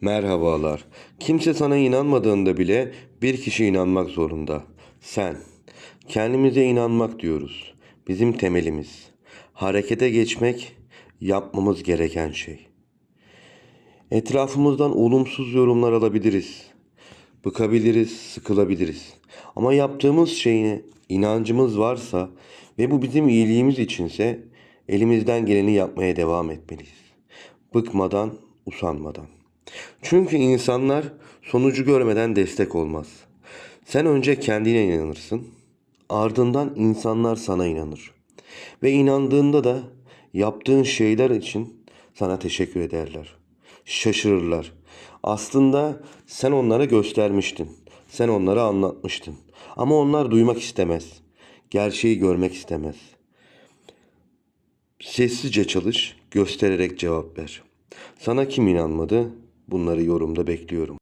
Merhabalar. Kimse sana inanmadığında bile bir kişi inanmak zorunda. Sen. Kendimize inanmak diyoruz. Bizim temelimiz. Harekete geçmek yapmamız gereken şey. Etrafımızdan olumsuz yorumlar alabiliriz. Bıkabiliriz, sıkılabiliriz. Ama yaptığımız şeyine inancımız varsa ve bu bizim iyiliğimiz içinse elimizden geleni yapmaya devam etmeliyiz. Bıkmadan, usanmadan. Çünkü insanlar sonucu görmeden destek olmaz. Sen önce kendine inanırsın, ardından insanlar sana inanır. Ve inandığında da yaptığın şeyler için sana teşekkür ederler. Şaşırırlar. Aslında sen onlara göstermiştin. Sen onlara anlatmıştın. Ama onlar duymak istemez. Gerçeği görmek istemez. Sessizce çalış, göstererek cevap ver. Sana kim inanmadı? Bunları yorumda bekliyorum.